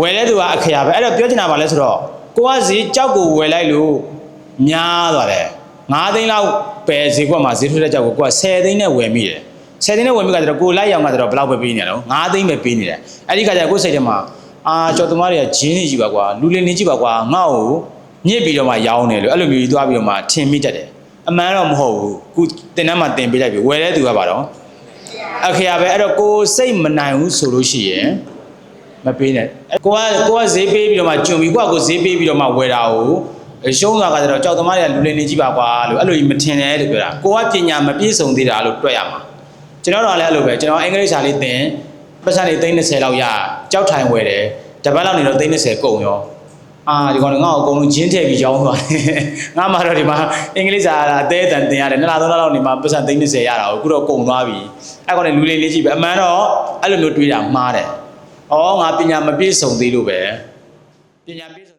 ဝယ်တဲ့သူကအခရာပဲအဲ့တော့ပြောချင်တာပါလဲဆိုတော့ကိုကဈေးကြောက်ကိုဝယ်လိုက်လို့များသွားတယ်9သိန်းလောက်ပဲဈေးကွက်မှာဈေးထွက်တဲ့ကြောက်ကိုကိုက10သိန်းနဲ့ဝယ်မိတယ်10သိန်းနဲ့ဝယ်မိကတော့ကိုလိုက်ရောင်ကတော့ဘယ်လောက်ပဲပေးနေရတော့9သိန်းပဲပေးနေတယ်အဲ့ဒီခါကျကိုစိတ်ထဲမှာအာကျော်သမားတွေကဂျင်းနေကြည့်ပါကွာလူလင်နေကြည့်ပါကွာငါ့ကိုညစ်ပြီးတော့မှရောင်းတယ်လို့အဲ့လိုမျိုးကြီးသွားပြီးတော့မှထင်မိတတ်တယ်အမှန်တော့မဟုတ်ဘူးခုတင်ထဲမှာတင်ပေးလိုက်ပြီဝယ်တဲ့သူကပါတော့အခရာပဲအဲ့တော့ကိုစိတ်မနိုင်ဘူးဆိုလို့ရှိရင် မပေးနဲ့ကိုကကိုကဈေးပေးပြီးတော့မှကျွံပြီးကိုကကိုဈေးပေးပြီးတော့မှဝယ်တာကိုရှုံးသွားကတော့ကြောက်သမားတွေကလူလင်နေကြည့်ပါကွာလို့အဲ့လိုကြီးမထင်နဲ့လို့ပြောတာကိုကပညာမပြည့်စုံသေးတာလို့တွက်ရမှာကျွန်တော်တို့ကလည်းအဲ့လိုပဲကျွန်တော်အင်္ဂလိပ်စာလေးသင်ပတ်စံလေး30လောက်ရကြောက်ထိုင်ဝယ်တယ်တပတ်လောက်နေတော့30ကုန်ရောအာဒီကောင်ငါ့ကိုအကုန်လုံးဂျင်းထည့်ပြီးရောင်းသွားတယ်ငါမှတော့ဒီမှာအင်္ဂလိပ်စာအသေးအတန်သင်ရတယ်နှစ်လသုံးလလောက်နေမှာပတ်စံ30ရတာကိုအခုတော့ကုန်သွားပြီအဲ့ကောင်လည်းလူလေးလေးကြည့်ပဲအမှန်တော့အဲ့လိုမျိုးတွေးတာမှားတယ် ဩငါပညာမပြည့်စုံသေးလို့ပဲပညာပြည့်စုံ